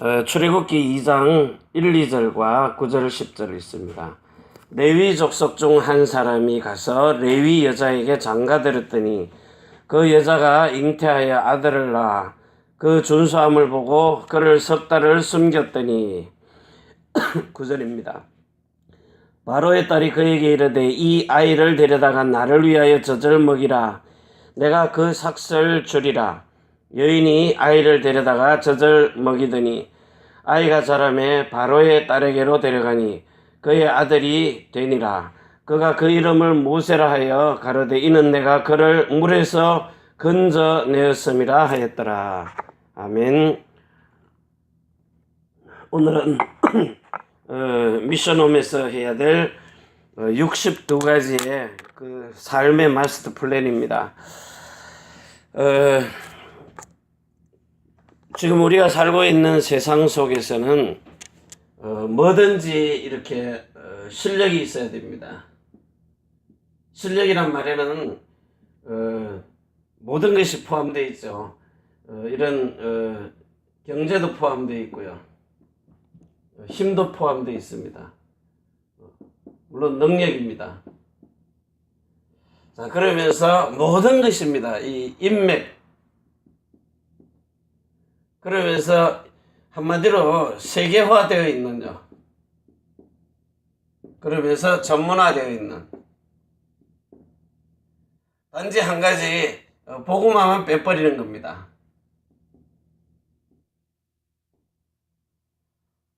어, 출애굽기 2장 1, 2절과 9절 10절 있습니다. 레위 족속 중 한 사람이 가서 레위 여자에게 장가들었더니 그 여자가 잉태하여 아들을 낳아 그 준수함을 보고 그를 석 달을 숨겼더니 9절입니다. 바로의 딸이 그에게 이르되 이 아이를 데려다가 나를 위하여 젖을 먹이라 내가 그 삭설 주리라 여인이 아이를 데려다가 젖을 먹이더니 아이가 자라매 바로의 딸에게로 데려가니 그의 아들이 되니라. 그가 그 이름을 모세라 하여 가로되 이는 내가 그를 물에서 건져내었음이라 하였더라. 아멘. 오늘은 어, 미션홈에서 해야 될 어, 62가지의 그 삶의 마스터 플랜입니다. 어, 지금 우리가 살고 있는 세상 속에서는 어, 뭐든지 이렇게 어, 실력이 있어야 됩니다. 실력이란 말에는 어, 모든 것이 포함되어 있죠. 어, 이런 어, 경제도 포함되어 있고요. 힘도 포함되어 있습니다. 물론 능력입니다. 자, 그러면서 모든 것입니다. 이 인맥. 그러면서 한마디로 세계화되어 있는 요. 그러면서 전문화되어 있는. 단지 한 가지, 어, 보고만 빼버리는 겁니다.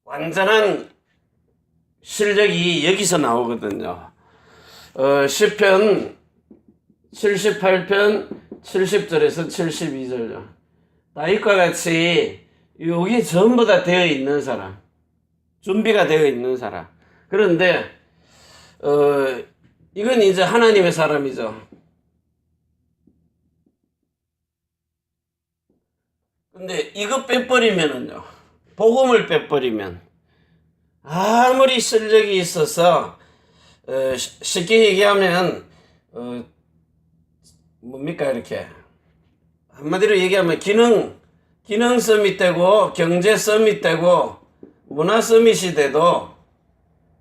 완전한 실력이 여기서 나오거든요. 어, 시편 78편 70절에서 72절요. 다윗과 같이 여기 전부 다 되어 있는 사람, 준비가 되어 있는 사람. 그런데 어, 이건 이제 하나님의 사람이죠. 근데 이거 빼버리면은요. 복음을 빼버리면 아무리 실력이 있어서 어, 쉬- 쉽게 얘기하면 어, 뭡니까 이렇게 한마디로 얘기하면 기능 기능 서밋 되고 경제 서밋 되고 문화 서밋이 돼도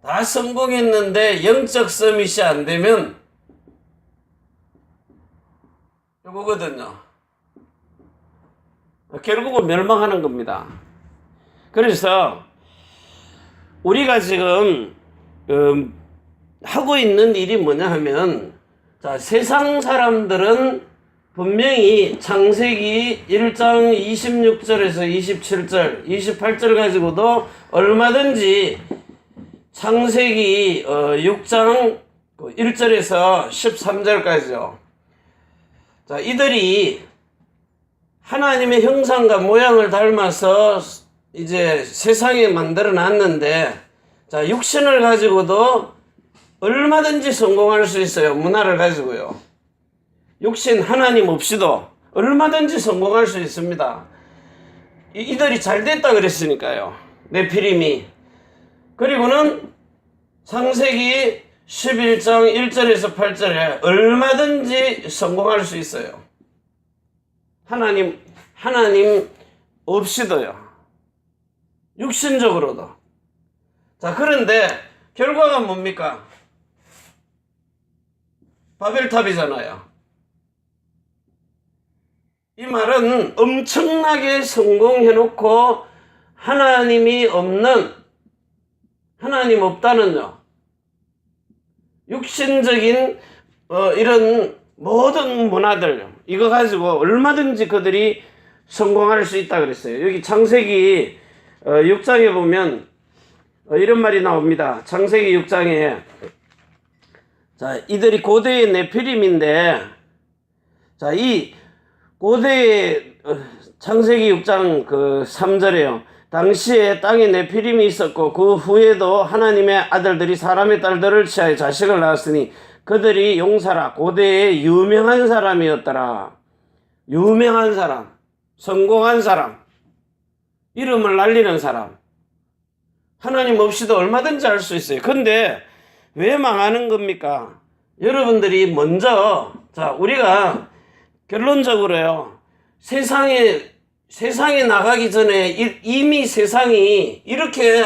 다 성공했는데 영적 서밋이 안 되면 이거거든요. 결국은 멸망하는 겁니다. 그래서 우리가 지금 음, 하고 있는 일이 뭐냐 하면 자 세상 사람들은 분명히 창세기 1장 26절에서 27절, 28절 가지고도 얼마든지 창세기 어, 6장 1절에서 13절까지요. 자 이들이 하나님의 형상과 모양을 닮아서 이제 세상에 만들어 놨는데 자 육신을 가지고도 얼마든지 성공할 수 있어요 문화를 가지고요 육신 하나님 없이도 얼마든지 성공할 수 있습니다 이- 이들이 잘 됐다 그랬으니까요 내피림이 그리고는 창세기 11장 1절에서 8절에 얼마든지 성공할 수 있어요 하나님 하나님 없이도요 육신적으로도. 자, 그런데 결과가 뭡니까? 바벨탑이잖아요. 이 말은 엄청나게 성공해놓고 하나님이 없는, 하나님 없다는요. 육신적인 어, 이런 모든 문화들, 이거 가지고 얼마든지 그들이 성공할 수 있다 그랬어요. 여기 창세기 어, 6장에 보면 어, 이런 말이 나옵니다. 창세기 6장에 자 이들이 고대의 네피림인데 자 이 고대의 어, 창세기 6장 그 3절에요. 당시에 땅에 네피림이 있었고 그 후에도 하나님의 아들들이 사람의 딸들을 취하여 자식을 낳았으니 그들이 용사라 고대의 유명한 사람이었더라. 유명한 사람, 성공한 사람. 이름을 날리는 사람. 하나님 없이도 얼마든지 할 수 있어요. 근데 왜 망하는 겁니까? 여러분들이 먼저, 자, 우리가 결론적으로요, 세상에 세상에 나가기 전에 이- 이미 세상이 이렇게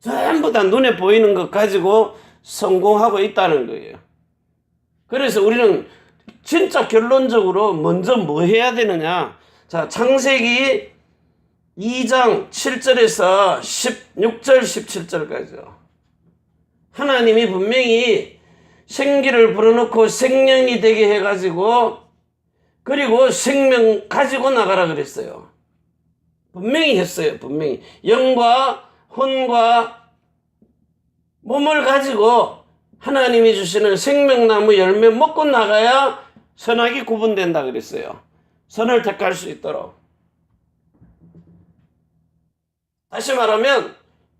전부 다 눈에 보이는 것 가지고 성공하고 있다는 거예요. 그래서 우리는 진짜 결론적으로 먼저 뭐 해야 되느냐? 자, 창세기 2장 7절에서 16절, 17절까지요. 하나님이 분명히 생기를 불어넣고 생명이 되게 해가지고 그리고 생명 가지고 나가라 그랬어요. 분명히 했어요. 분명히 영과 혼과 몸을 가지고 하나님이 주시는 생명나무 열매 먹고 나가야 선악이 구분된다 그랬어요. 선을 택할 수 있도록. 다시 말하면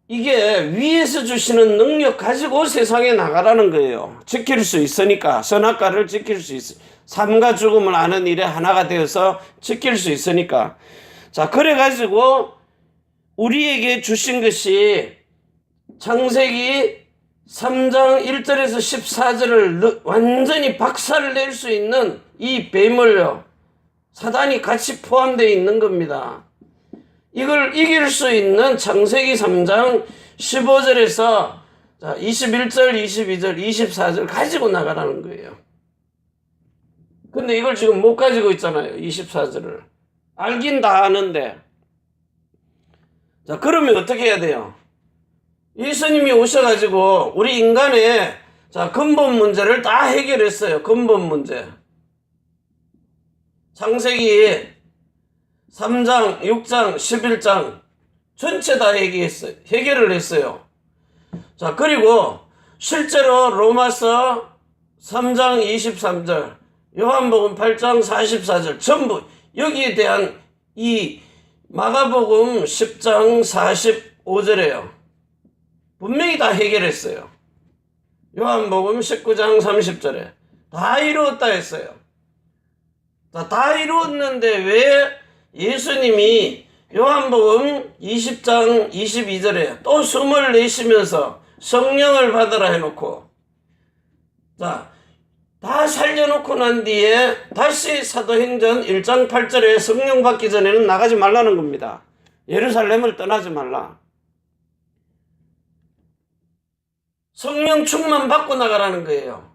이게 위에서 주시는 능력 가지고 세상에 나가라는 거예요. 지킬 수 있으니까 선악과를 지킬 수 있어. 삶과 죽음을 아는 일에 하나가 되어서 지킬 수 있으니까. 자, 그래 가지고 우리에게 주신 것이 창세기 3장 1절에서 14절을 완전히 박살을 낼 수 있는 이 뱀을요. 사단이 같이 포함되어 있는 겁니다. 이걸 이길 수 있는 창세기 3장 15절에서 자, 21절, 22절, 24절 가지고 나가라는 거예요. 근데 이걸 지금 못 가지고 있잖아요. 24절을. 알긴 다 아는데. 자, 그러면 어떻게 해야 돼요? 예수님이 오셔가지고 우리 인간의 자, 근본 문제를 다 해결했어요. 근본 문제. 창세기 3장, 6장, 11장 전체 다 해결했어요. 해결을 했어요. 자, 그리고 실제로 로마서 3장 23절, 요한복음 8장 44절 전부 여기에 대한 이 마가복음 10장 45절에요. 분명히 다 해결했어요. 요한복음 19장 30절에 다 이루었다 했어요. 자, 다 이루었는데 왜 예수님이 요한복음 20장 22절에 또 숨을 내쉬면서 성령을 받으라 해놓고 자, 다 살려놓고 난 뒤에 다시 사도행전 1장 8절에 성령 받기 전에는 나가지 말라는 겁니다. 예루살렘을 떠나지 말라. 성령 충만 받고 나가라는 거예요.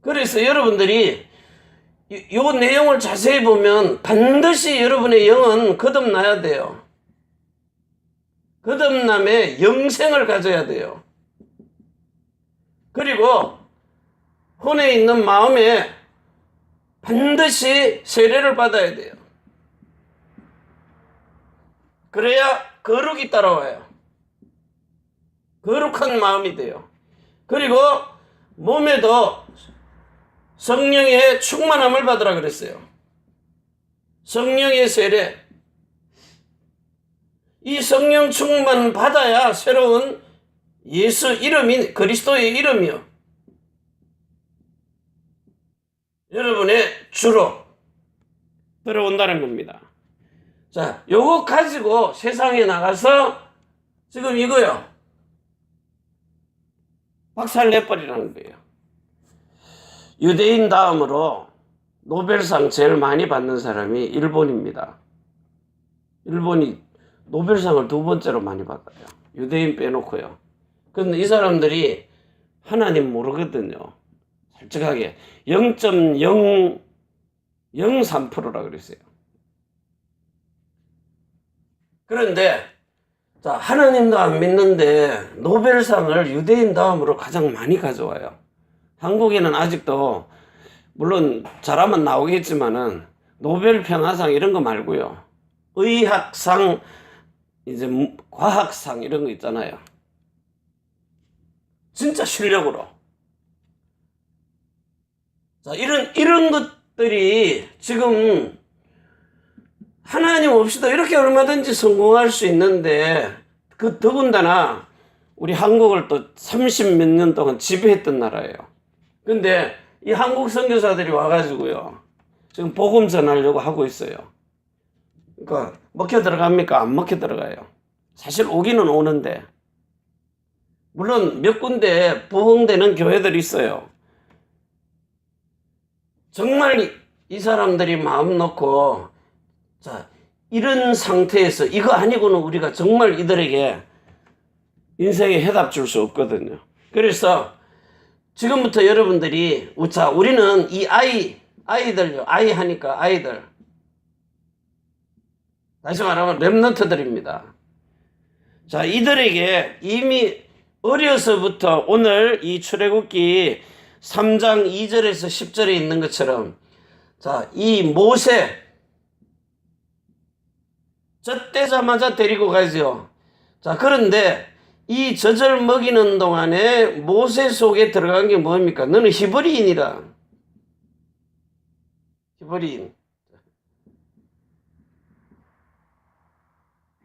그래서 여러분들이 이- 요 내용을 자세히 보면 반드시 여러분의 영은 거듭나야 돼요. 거듭남에 영생을 가져야 돼요. 그리고 혼에 있는 마음에 반드시 세례를 받아야 돼요. 그래야 거룩이 따라와요. 거룩한 마음이 돼요. 그리고 몸에도 성령의 충만함을 받으라 그랬어요. 성령의 세례. 이 성령 충만 받아야 새로운 예수 이름이 그리스도의 이름이요. 여러분의 주로 들어온다는 겁니다. 자, 요거 가지고 세상에 나가서 지금 이거요. 박살 내버리라는 거예요. 유대인 다음으로 노벨상 제일 많이 받는 사람이 일본입니다. 일본이 노벨상을 두 번째로 많이 받아요. 유대인 빼놓고요. 근데 이 사람들이 하나님 모르거든요. 솔직하게 0.003%라 그랬어요. 그런데 자 하나님도 안 믿는데 노벨상을 유대인 다음으로 가장 많이 가져와요. 한국에는 아직도 물론 잘하면 나오겠지만은 노벨 평화상 이런 거 말고요. 의학상 이제 무- 과학상 이런 거 있잖아요. 진짜 실력으로. 자, 이런 이런 것들이 지금 하나님 없이도 이렇게 얼마든지 성공할 수 있는데 그 더군다나 우리 한국을 또 30 몇 년 동안 지배했던 나라예요. 근데 이 한국 선교사들이 와가지고요. 지금 복음 전하려고 하고 있어요. 그러니까 먹혀 들어갑니까? 안 먹혀 들어가요. 사실 오기는 오는데 물론 몇 군데 부흥되는 교회들이 있어요. 정말 이- 이 사람들이 마음 놓고 자, 이런 상태에서 이거 아니고는 우리가 정말 이들에게 인생에 해답 줄 수 없거든요. 그래서 지금부터 여러분들이 자, 우리는 이 아이 아이들요. 아이 하니까 아이들. 다시 말하면 랩런트들입니다. 자, 이들에게 이미 어려서부터 오늘 이 출애굽기 3장 2절에서 10절에 있는 것처럼 자, 이 모세 젖대자마자 데리고 가죠. 자, 그런데 이 젖을 먹이는 동안에 모세 속에 들어간 게 뭡니까? 너는 히브리인이다. 히브리인.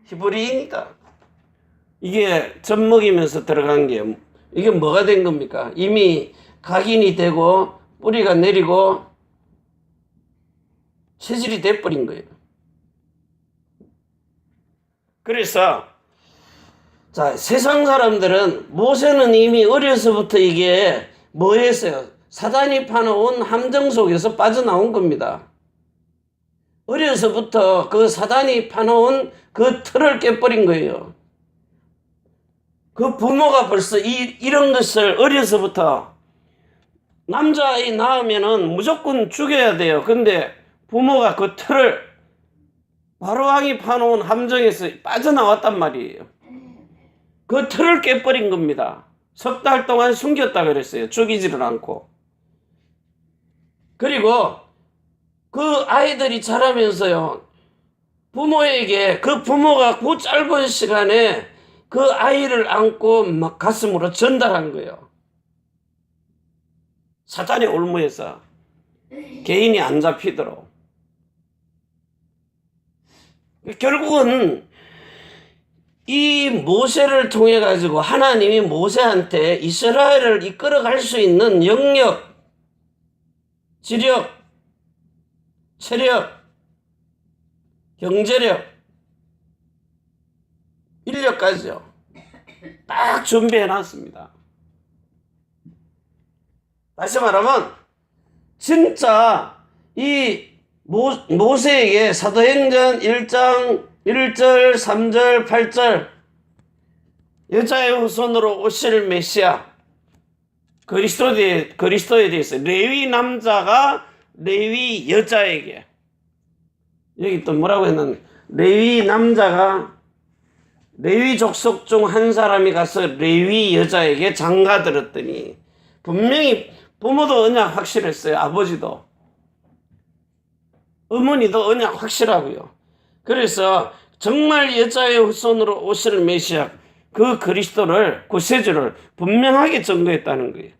히브리인이다. 이게 젖 먹이면서 들어간 게 이게 뭐가 된 겁니까? 이미 각인이 되고 뿌리가 내리고 체질이 돼버린 거예요. 그래서 자 세상 사람들은 모세는 이미 어려서부터 이게 뭐였어요? 사단이 파놓은 함정 속에서 빠져나온 겁니다. 어려서부터 그 사단이 파놓은 그 틀을 깨버린 거예요. 그 부모가 벌써 이, 이런 것을 어려서부터 남자아이 낳으면은 무조건 죽여야 돼요. 근데 부모가 그 틀을 바로왕이 파놓은 함정에서 빠져나왔단 말이에요. 그 틀을 깨버린 겁니다. 석 달 동안 숨겼다 그랬어요. 죽이지를 않고. 그리고 그 아이들이 자라면서요. 부모에게 그 부모가 그 짧은 시간에 그 아이를 안고 막 가슴으로 전달한 거예요. 사단의 올무에서 개인이 안 잡히도록. 결국은 이 모세를 통해 가지고 하나님이 모세한테 이스라엘을 이끌어 갈 수 있는 영역, 지력, 체력, 경제력, 인력까지요. 딱 준비해 놨습니다. 다시 말하면 진짜 이 모, 모세에게 사도행전 1장 1절, 3절, 8절 여자의 후손으로 오실 메시아 그리스도에, 그리스도에 대해서 레위 남자가 레위 여자에게 여기 또 뭐라고 했는 레위 남자가 레위 족속 중 한 사람이 가서 레위 여자에게 장가 들었더니 분명히 부모도 언약 확실했어요. 아버지도. 어머니도 언약 확실하고요. 그래서 정말 여자의 후손으로 오실 메시아 그 그리스도를 구세주를 분명하게 증거했다는 거예요.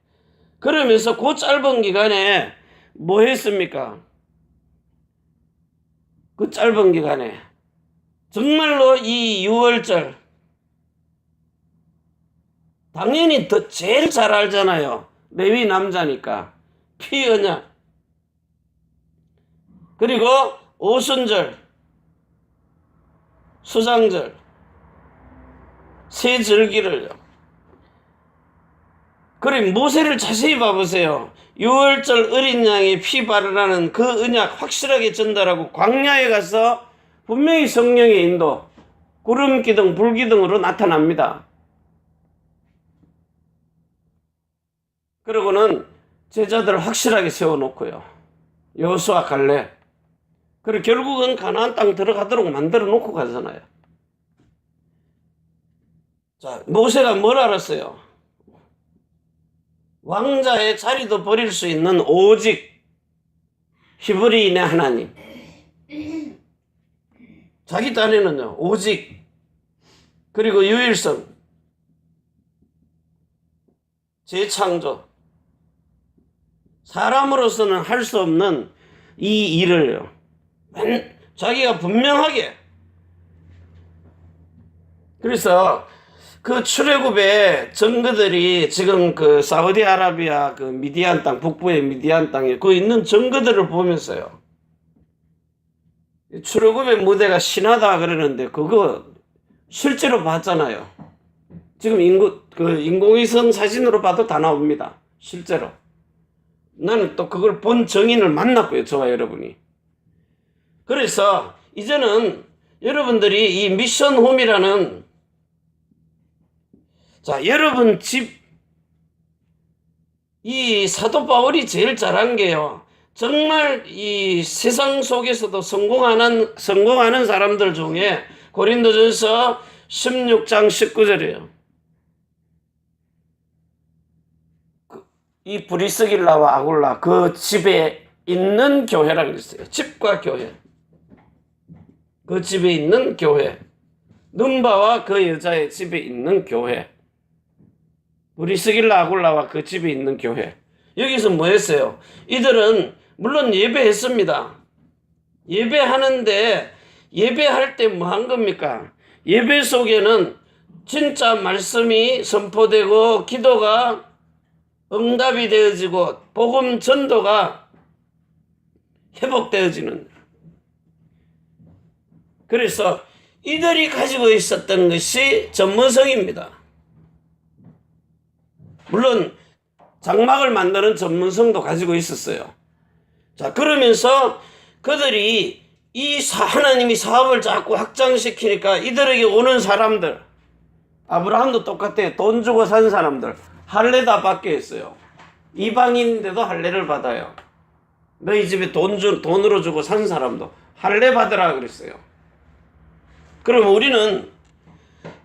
그러면서 그 짧은 기간에 뭐 했습니까? 그 짧은 기간에 정말로 이 6월절 당연히 더 제일 잘 알잖아요. 레위 남자니까 피 언약 그리고 오순절 수장절 세 절기를요. 그래 모세를 자세히 봐보세요. 6월절 어린 양의 피 바르라는 그 언약 확실하게 전달하고 광야에 가서 분명히 성령의 인도 구름 기둥 불 기둥으로 나타납니다. 그러고는 제자들을 확실하게 세워놓고요. 여수와 갈래. 그리고 결국은 가나안 땅 들어가도록 만들어 놓고 가잖아요. 자, 모세가 뭘 알았어요? 왕자의 자리도 버릴 수 있는 오직 히브리인의 하나님. 자기 딴에는요, 오직, 그리고 유일성, 재창조. 사람으로서는 할 수 없는 이 일을요, 맨- 자기가 분명하게. 그래서 그 출애굽의 증거들이 지금 그 사우디아라비아 그 미디안 땅 북부의 미디안 땅에 그 있는 증거들을 보면서요. 출애굽의 무대가 신하다 그러는데 그거 실제로 봤잖아요. 지금 인구 그 인공위성 사진으로 봐도 다 나옵니다. 실제로. 나는 또 그걸 본 정인을 만났고요. 저와 여러분이. 그래서 이제는 여러분들이 이 미션 홈이라는 자, 여러분 집 이 사도 바울이 제일 잘한 게요. 정말 이 세상 속에서도 성공하는 성공하는 사람들 중에 고린도전서 16장 19절이에요. 이 브리스길라와 아굴라 그 집에 있는 교회라 그랬어요. 집과 교회. 그 집에 있는 교회. 눈바와 그 여자의 집에 있는 교회. 브리스길라 아굴라와 그 집에 있는 교회. 여기서 뭐 했어요? 이들은 물론 예배했습니다. 예배하는데 예배할 때 뭐 한 겁니까? 예배 속에는 진짜 말씀이 선포되고 기도가 응답이 되어지고 복음 전도가 회복되어지는 그래서 이들이 가지고 있었던 것이 전문성입니다. 물론 장막을 만드는 전문성도 가지고 있었어요. 자, 그러면서 그들이 이 사- 하나님이 사업을 자꾸 확장시키니까 이들에게 오는 사람들, 아브라함도 똑같아요. 돈 주고 산 사람들, 할례 다 받게 했어요. 이방인인데도 할례를 받아요. 너희 집에 돈 주, 돈으로 주고 산 사람도 할례 받으라 그랬어요. 그럼 우리는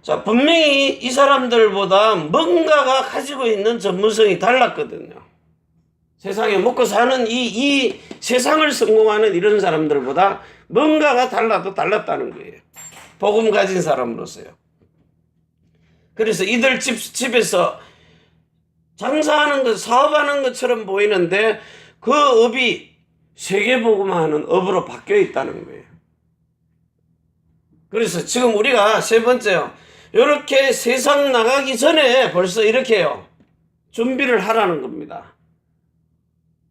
자, 분명히 이 사람들보다 뭔가가 가지고 있는 전문성이 달랐거든요. 세상에 먹고 사는 이, 이 세상을 성공하는 이런 사람들보다 뭔가가 달라도 달랐다는 거예요. 복음 가진 사람으로서요. 그래서 이들 집, 집에서 장사하는 것, 사업하는 것처럼 보이는데 그 업이 세계복음화하는 업으로 바뀌어 있다는 거예요. 그래서 지금 우리가 세 번째요. 이렇게 세상 나가기 전에 벌써 이렇게요. 준비를 하라는 겁니다.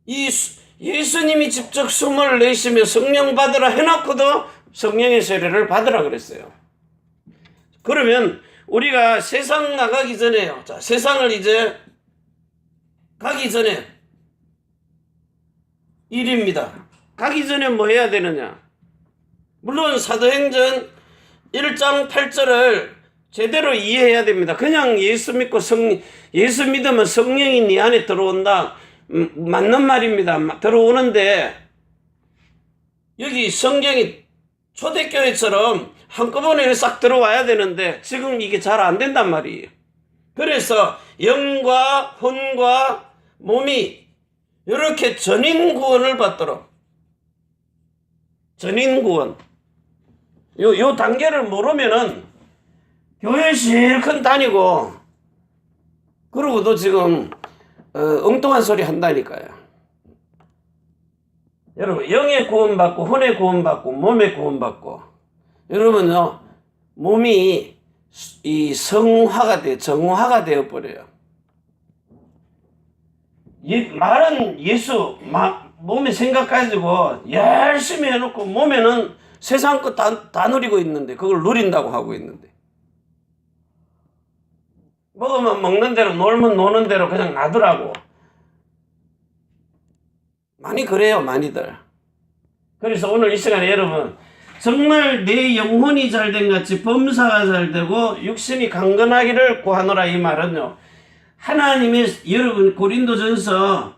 이 수- 예수님이 직접 숨을 내쉬며 성령 받으라 해놓고도 성령의 세례를 받으라 그랬어요. 그러면 우리가 세상 나가기 전에요. 자, 세상을 이제 가기 전에 일입니다. 가기 전에 뭐 해야 되느냐? 물론 사도행전 1장 8절을 제대로 이해해야 됩니다. 그냥 예수 믿고 성, 예수 믿으면 성령이 네 안에 들어온다. 음, 맞는 말입니다. 마- 들어오는데 여기 성경이 초대교회처럼 한꺼번에 싹 들어와야 되는데 지금 이게 잘 안 된단 말이에요. 그래서 영과 혼과 몸이 이렇게 전인 구원을 받도록. 전인 구원. 요, 요 단계를 모르면은 교회 실컷 다니고 그러고도 지금 어, 엉뚱한 소리 한다니까요. 여러분 영의 구원받고 혼의 구원받고 몸의 구원받고. 여러분요 몸이 이 성화가 돼 정화가 되어 버려요. 예, 말은 예수 마, 몸에 생각 가지고 열심히 해놓고 몸에는 세상 것 다 다 누리고 있는데 그걸 누린다고 하고 있는데. 먹으면 먹는 대로 놀면 노는 대로 그냥 놔두라고. 많이 그래요 많이들. 그래서 오늘 이 시간에 여러분 정말 내 영혼이 잘된 같이 범사가 잘되고 육신이 강건하기를 구하노라 이 말은요 하나님의 여러분 고린도전서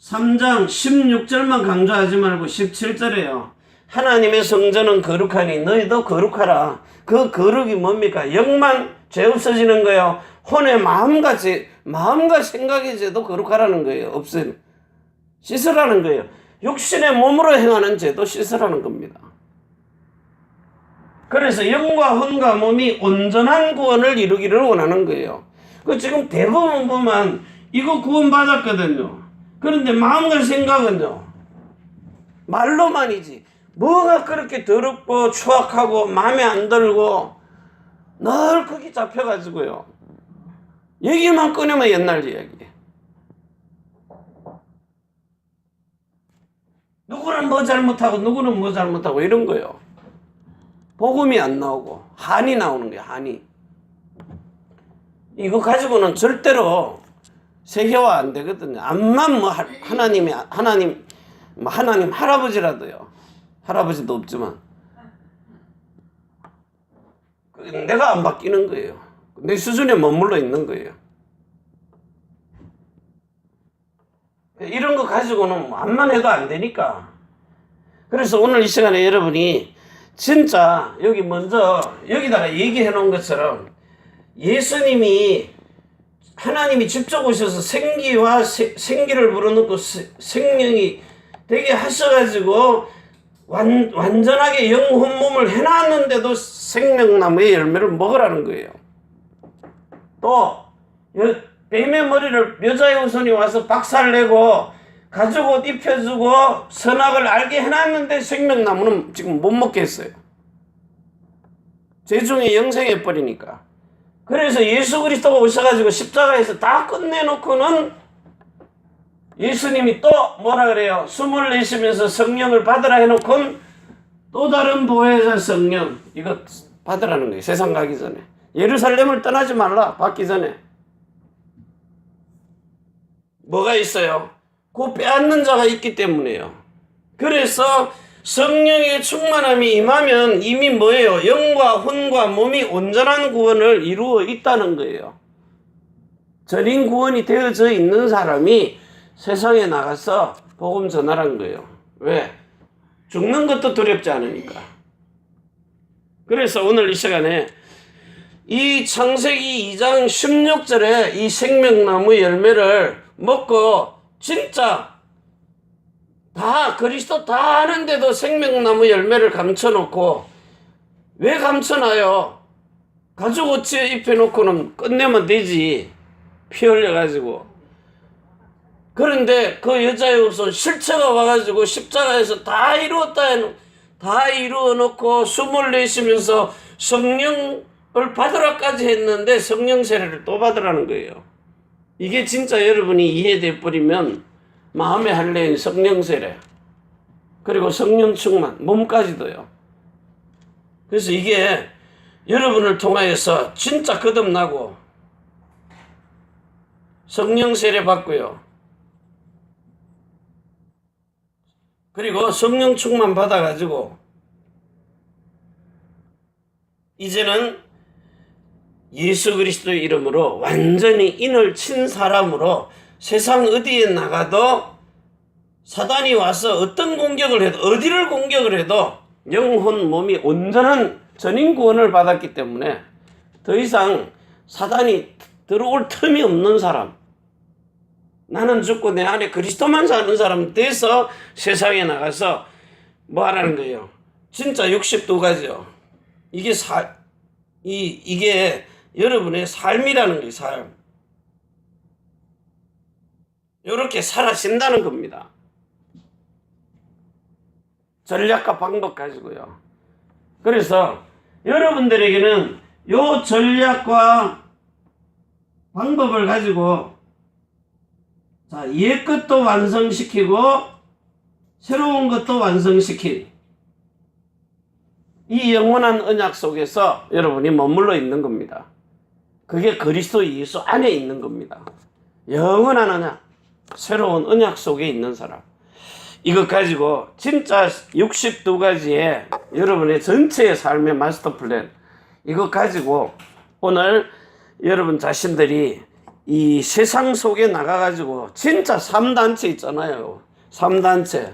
3장 16절만 강조하지 말고 17절에요. 하나님의 성전은 거룩하니 너희도 거룩하라. 그 거룩이 뭡니까? 영만 죄 없어지는 거예요. 혼의 마음같이 마음과 생각의 죄도 거룩하라는 거예요. 없애 씻으라는 거예요. 육신의 몸으로 행하는 죄도 씻으라는 겁니다. 그래서 영과 혼과 몸이 온전한 구원을 이루기를 원하는 거예요. 그 지금 대부분 보면 이거 구원 받았거든요. 그런데 마음과 생각은요. 말로만이지. 뭐가 그렇게 더럽고 추악하고 마음에 안 들고 늘 거기 잡혀가지고요. 얘기만 꺼내면 옛날 이야기. 누구는 뭐 잘못하고 누구는 뭐 잘못하고 이런 거요. 복음이 안 나오고 한이 나오는 거예요. 한이. 이거 가지고는 절대로 세계화 안 되거든요. 암만 뭐 하- 하나님이 하나님 뭐 하나님 할아버지라도요. 할아버지도 없지만 내가 안 바뀌는 거예요. 내 수준에 머물러 있는 거예요. 이런 거 가지고는 암만 해도 안 되니까. 그래서 오늘 이 시간에 여러분이 진짜 여기 먼저 여기다가 얘기해 놓은 것처럼 예수님이 하나님이 직접 오셔서 생기와 세- 생기를 불어넣고 세- 생명이 되게 하셔가지고 완, 완전하게 영혼 몸을 해놨는데도 생명나무의 열매를 먹으라는 거예요. 또 여, 뱀의 머리를 여자의 후손이 와서 박살 내고 가죽 옷 입혀주고 선악을 알게 해놨는데 생명나무는 지금 못 먹게 했어요. 죄중에 영생해 버리니까. 그래서 예수 그리스도가 오셔가지고 십자가에서 다 끝내놓고는 예수님이 또 뭐라 그래요? 숨을 내쉬면서 성령을 받으라 해놓고는 또 다른 보혜자 성령 이거 받으라는 거예요. 세상 가기 전에 예루살렘을 떠나지 말라 받기 전에 뭐가 있어요? 그 빼앗는 자가 있기 때문에요. 그래서 성령의 충만함이 임하면 이미 뭐예요? 영과 혼과 몸이 온전한 구원을 이루어 있다는 거예요. 전인 구원이 되어져 있는 사람이 세상에 나가서 복음 전하라는 거예요. 왜? 죽는 것도 두렵지 않으니까. 그래서 오늘 이 시간에 이 창세기 2장 16절에 이 생명나무 열매를 먹고 진짜 다 그리스도 다 아는데도 생명나무 열매를 감춰놓고 왜 감춰놔요? 가죽 옷 입혀놓고는 끝내면 되지 피 흘려가지고 그런데 그 여자의 우선 실체가 와가지고 십자가에서 다 이루었다 해놓 다 이루어 놓고 숨을 내쉬면서 성령을 받으라까지 했는데 성령 세례를 또 받으라는 거예요. 이게 진짜 여러분이 이해돼 버리면 마음의 할례인 성령 세례 그리고 성령 충만 몸까지도요. 그래서 이게 여러분을 통하여서 진짜 거듭나고 성령 세례 받고요. 그리고 성령 충만 받아가지고 이제는 예수 그리스도의 이름으로 완전히 인을 친 사람으로 세상 어디에 나가도 사단이 와서 어떤 공격을 해도 어디를 공격을 해도 영혼 몸이 온전한 전인 구원을 받았기 때문에 더 이상 사단이 들어올 틈이 없는 사람 나는 죽고 내 안에 그리스도만 사는 사람 돼서 세상에 나가서 뭐 하라는 거예요? 진짜 62가지요. 이게 사, 이, 이게 여러분의 삶이라는 거예요, 삶. 이렇게 살아신다는 겁니다. 전략과 방법 가지고요. 그래서 여러분들에게는 요 전략과 방법을 가지고 자, 옛 것도 완성시키고 새로운 것도 완성시킨 이 영원한 언약 속에서 여러분이 머물러 있는 겁니다. 그게 그리스도 예수 안에 있는 겁니다. 영원한 언약, 새로운 언약 속에 있는 사람. 이것 가지고 진짜 62가지의 여러분의 전체의 삶의 마스터 플랜, 이것 가지고 오늘 여러분 자신들이 이 세상 속에 나가가지고 진짜 3단체 있잖아요. 3단체.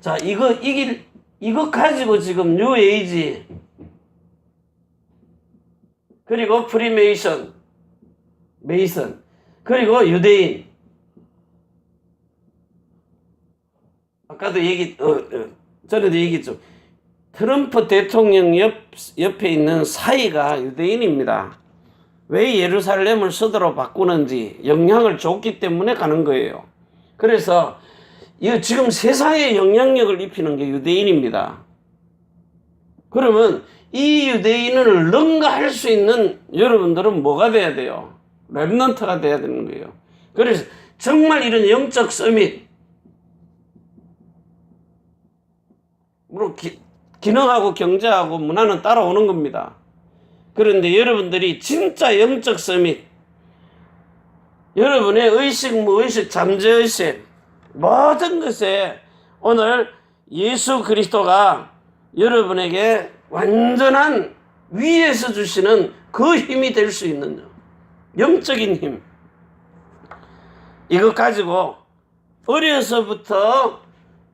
자, 이거 이길, 이거 가지고 지금 뉴 에이지, 그리고 프리메이션, 메이선, 그리고 유대인. 아까도 얘기, 어, 어, 전에도 얘기했죠. 트럼프 대통령 옆, 옆에 있는 사이가 유대인입니다. 왜 예루살렘을 서도로 바꾸는지 영향을 줬기 때문에 가는 거예요. 그래서 이 지금 세상에 영향력을 입히는 게 유대인입니다. 그러면 이 유대인을 능가할 수 있는 여러분들은 뭐가 돼야 돼요? 랩넌트가 돼야 되는 거예요. 그래서 정말 이런 영적 서밋, 물론 기, 기능하고 경제하고 문화는 따라오는 겁니다. 그런데 여러분들이 진짜 영적 서밋, 여러분의 의식, 무의식, 잠재의식, 모든 것에 오늘 예수 그리스도가 여러분에게 완전한 위에서 주시는 그 힘이 될 수 있는 영적인 힘. 이거 가지고 어려서부터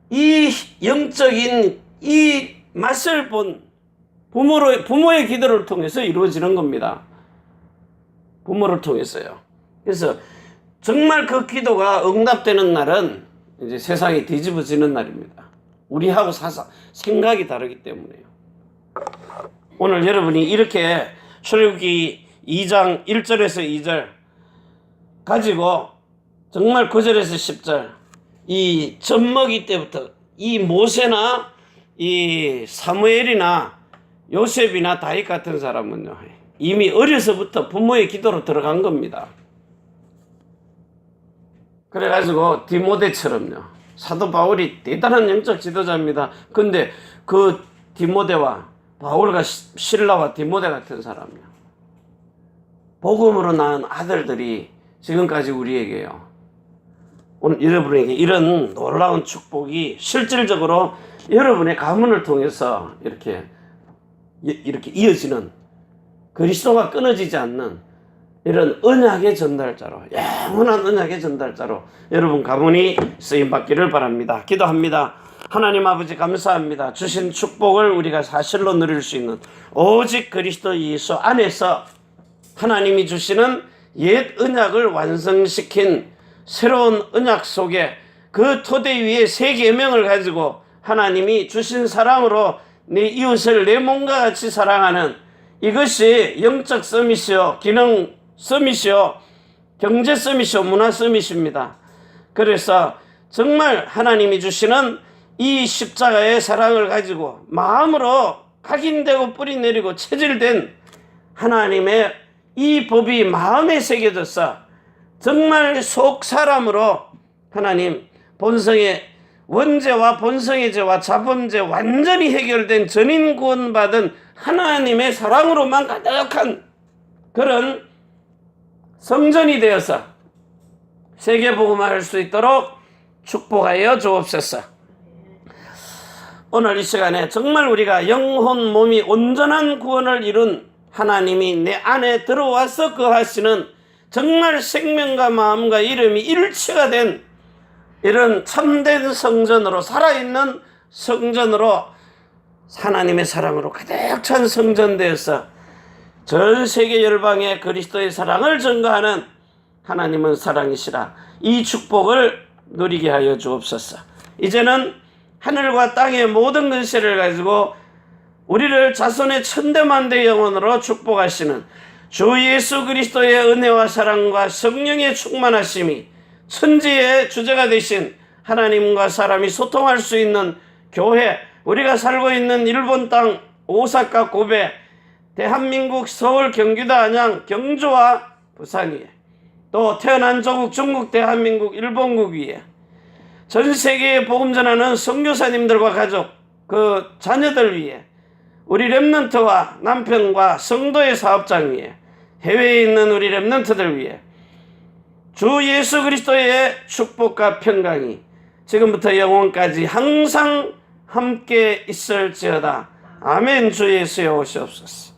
이 영적인 이 맛을 본 부모로, 부모의 기도를 통해서 이루어지는 겁니다. 부모를 통해서요. 그래서 정말 그 기도가 응답되는 날은 이제 세상이 뒤집어지는 날입니다. 우리하고 사상, 생각이 다르기 때문에요. 오늘 여러분이 이렇게 출애굽기 2장 1절에서 2절 가지고 정말 9절에서 10절 이 젖먹이 때부터 이 모세나 이 사무엘이나 요셉이나 다윗 같은 사람은요 이미 어려서부터 부모의 기도로 들어간 겁니다. 그래가지고 디모데처럼요 사도 바울이 대단한 영적 지도자입니다. 근데 그 디모데와 바울과 시- 신라와 디모데 같은 사람이요 복음으로 낳은 아들들이 지금까지 우리에게요. 오늘 여러분에게 이런 놀라운 축복이 실질적으로 여러분의 가문을 통해서 이렇게 이- 이렇게 이어지는 그리스도가 끊어지지 않는 이런 언약의 전달자로 영원한 언약의 전달자로 여러분 가문이 쓰임 받기를 바랍니다. 기도합니다. 하나님 아버지 감사합니다. 주신 축복을 우리가 사실로 누릴 수 있는 오직 그리스도 예수 안에서 하나님이 주시는 옛 언약을 완성시킨 새로운 언약 속에 그 토대 위에 새 계명을 가지고 하나님이 주신 사랑으로 내 이웃을 내 몸과 같이 사랑하는 이것이 영적 서밋이요 기능 서밋이요 경제 서밋이요 문화 서밋입니다. 그래서 정말 하나님이 주시는 이 십자가의 사랑을 가지고 마음으로 각인되고 뿌리 내리고 체질된 하나님의 이 법이 마음에 새겨져서 정말 속 사람으로 하나님 본성의 원죄와 본성의 죄와 자본죄 완전히 해결된 전인 구원받은 하나님의 사랑으로만 가득한 그런 성전이 되어서 세계복음화할 수 있도록 축복하여 주옵소서. 오늘 이 시간에 정말 우리가 영혼 몸이 온전한 구원을 이룬 하나님이 내 안에 들어와서 거하시는 정말 생명과 마음과 이름이 일치가 된 이런 참된 성전으로 살아있는 성전으로 하나님의 사랑으로 가득 찬 성전 되어서 전 세계 열방에 그리스도의 사랑을 전가하는 하나님은 사랑이시라 이 축복을 누리게 하여 주옵소서. 이제는 하늘과 땅의 모든 근세를 가지고 우리를 자손의 천대만대 영혼으로 축복하시는 주 예수 그리스도의 은혜와 사랑과 성령의 충만하심이 천지의 주제가 되신 하나님과 사람이 소통할 수 있는 교회, 우리가 살고 있는 일본 땅 오사카 고베, 대한민국 서울 경기도 안양 경주와 부산 위에 또 태어난 조국 중국 대한민국 일본국 위에 전 세계에 복음 전하는 선교사님들과 가족 그 자녀들 위해 우리 랩런트와 남편과 성도의 사업장 위에 해외에 있는 우리 랩런트들 위해 주 예수 그리스도의 축복과 평강이 지금부터 영원까지 항상 함께 있을지어다. 아멘 주 예수여 오시옵소서.